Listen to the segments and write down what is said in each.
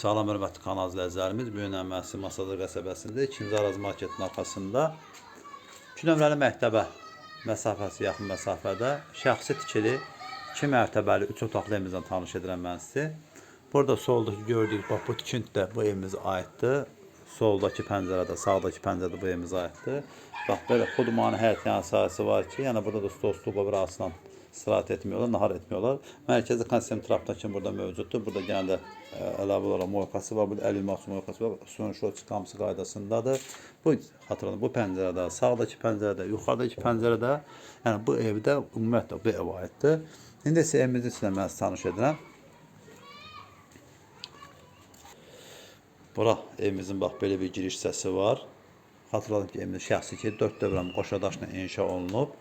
Salam hörmətli kanal izləyicilərimiz. Bu gün əməsi Masadır qəsəbəsində 2-ci Araz marketin arxasında 2 nömrəli məktəbə məsafəsi yaxın məsafədə şəxsi tikili 2 mərtəbəli 3 otaqlı evimizdən tanış edirəm mən sizi. Burada soldakı gördüyünüz bax bu tikint də bu evimizə aiddir. Soldakı pəncərədə, sağdakı pəncərədə bu evimizə aiddir. Bax belə xudmani həyət yan sahəsi var ki, yəni burada da stol-stulqa bir istirahət etmiyorlar, nahar etmiyorlar. Mərkəzi konsentratda kimi burada mövcuddur. Burada genelde e, əlavə olaraq moykası var, burada əl yumaq moykası var. Suyun şot çıxamsı qaydasındadır. Bu hatırlayın, bu pəncərədə, sağdakı pəncərədə, yuxarıdakı pəncərədə, yəni bu evdə ümumiyyətlə bu ev aiddir. İndi isə evimizin içində mən sizi tanış edirəm. Bura evimizin bax belə bir giriş hissəsi var. Xatırladım ki, evimiz şəxsi ki, 4 dövrəm qoşa inşa olunub.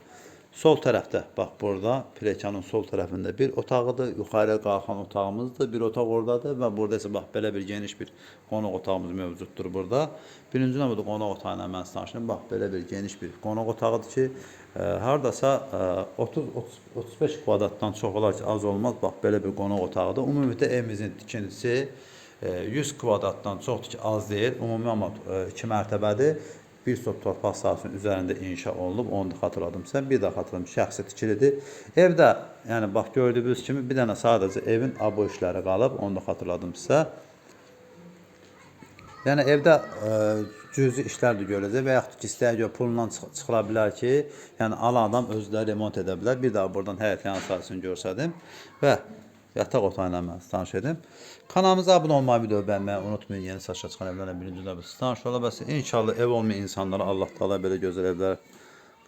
Sol tərəfdə, bax burada plekanın sol tərəfində bir otağıdır. Yuxarıya qalxan otağımızdır. Bir otaq oradadır və burada isə bax belə bir geniş bir qonaq otağımız mövcuddur burada. Birinci növbədə qonaq otağı ilə mən tanışdım. Bax belə bir geniş bir qonaq otağıdır ki, e, hardasa e, 30 30 35 kvadratdan çox olar ki, az olmaz. Bax belə bir qonaq otağıdır. Ümumiyyətlə evimizin tikintisi e, 100 kvadratdan çoxdur ki, az deyil. Ümumi amma 2 mərtəbədir bir stop torpaq sahəsinin üzərində inşa olunub. Onu da xatırladım sən. Bir də xatırladım şəxsi tikilidir. Evdə, yəni bax gördüyünüz kimi bir dənə sadəcə evin abo işləri qalıb. Onu da xatırladım sizə. Yəni evdə ə, cüzi işlər də görüləcək və yaxud ki, istəyə görə pulla çıx çıxıla bilər ki, yəni alan adam özləri remont edə bilər. Bir daha buradan həyət yan sahəsini görsədim və yataq otağı ilə mən tanış edim. Kanalımıza abunə olmayı, video bəyənməyi unutmayın. Yeni saçla çıxan evlərlə birinci növbədə tanış ola bilsin. İnşallah ev olmayan insanlara Allah Taala belə gözəl evlər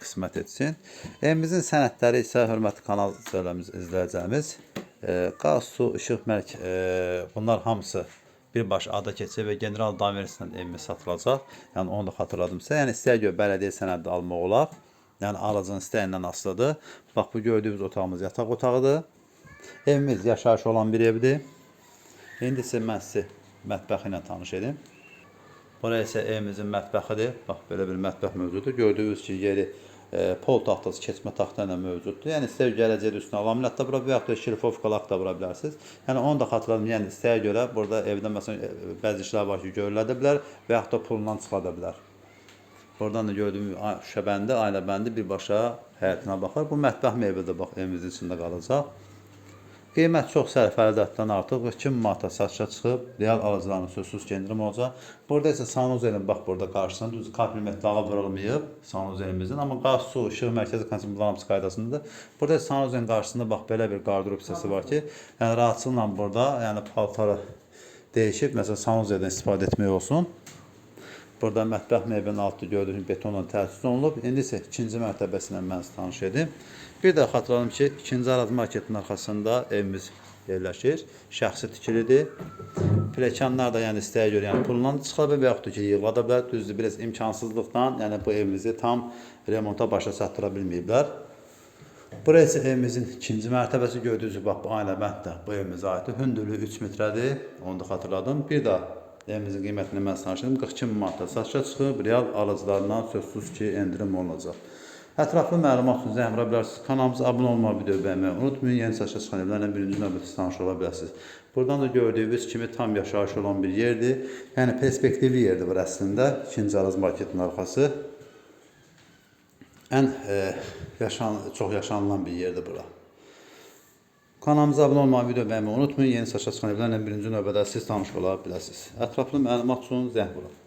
qismət etsin. Evimizin sənədləri isə hörmətli kanal izləyicilərimiz, izləyəcəyimiz e, qaz, su, işıq, mərk e, bunlar hamısı birbaşa ada keçir və general damirəsindən evimiz satılacaq. Yəni onu da xatırladım sizə. Yəni istəyə görə bələdiyyə sənədi almaq olar. Yəni aracın istəyindən asılıdır. Bax bu gördüyünüz otağımız yataq otağıdır. Evimiz yaşayış olan bir evdir. İndi isə mən sizi mətbəxi ilə tanış edim. Burası isə evimizin mətbəxidir. Bax belə bir mətbəx mövcuddur. Gördüyünüz ki, yeri e, pol taxtası, keçmə taxta ilə mövcuddur. Yəni istər gələcəkdə üstünə laminat da vura bilər, yaxud da şilfovkalaq da vura bilərsiniz. Yəni onu da xatırladım. Yəni istəyə görə burada evdə məsələn e, bəzi işlər var ki, görülə bilər və yaxud da pulla çıxa da bilər. Buradan da gördüyüm şüşə bəndi, ailə bəndi birbaşa həyətinə baxar. Bu mətbəx meyvə də bax evimizin içində qalacaq. Qiymət çox sərfəli zətdən artıq 2000 manata satışa çıxıb, real alıcıların sözsüz ki, endirim olacaq. Burada isə sanuzelin bax burada qarşısında düz kompliment dağı vurulmayıb sanuzelimizin, amma qaz, su, işıq, mərkəzi kondisioner qaydasındadır. Burada sanuzelin qarşısında bax belə bir qardırop hissəsi var ki, yəni rahatçılıqla burada, yəni paltarı dəyişib, məsələn sanuzeldən istifadə etmək olsun. Burada mətbəx meyvənin altı gördüyünüz betonla təsis olunub. İndi isə ikinci mərtəbəsi ilə mən sizi tanış edim. Bir də xatırladım ki, ikinci Araz marketin arxasında evimiz yerləşir. Şəxsi tikilidir. Pilləkənlər də yəni istəyə görə yəni pulla çıxa bilər və yaxud ki, yığıla da bilər. Düzdür, biraz imkansızlıqdan yəni bu evimizi tam remonta başa çatdıra bilməyiblər. Burası evimizin ikinci mərtəbəsi gördüyünüz bax bu ailə də bu evimizə aiddir. Hündürlüyü 3 metrədir. Onu da xatırladım. Bir də evimizin qiymətini mən sanışdım. 42 min manata satışa çıxıb, real alıcılarından sözsüz ki, endirim olunacaq. Ətraflı məlumat üçün vura bilərsiniz. Kanalımıza abunə olmağı, video bəyənməyi unutmayın. Yeni satışa çıxan evlərlə birinci növbədə tanış ola bilərsiniz. Buradan da gördüyünüz kimi tam yaşayış olan bir yerdir. Yəni perspektivli yerdir bu əslində. İkinci Araz marketin arxası. Ən e, yaşan, çox yaşanılan bir yerdir bura. Kanalımıza abunə olmağı, video bəyənməyi unutmayın. Yeni saçma çıxan evlərlə birinci növbədə siz tanış ola biləsiniz. Ətraflı məlumat üçün zəng vurun.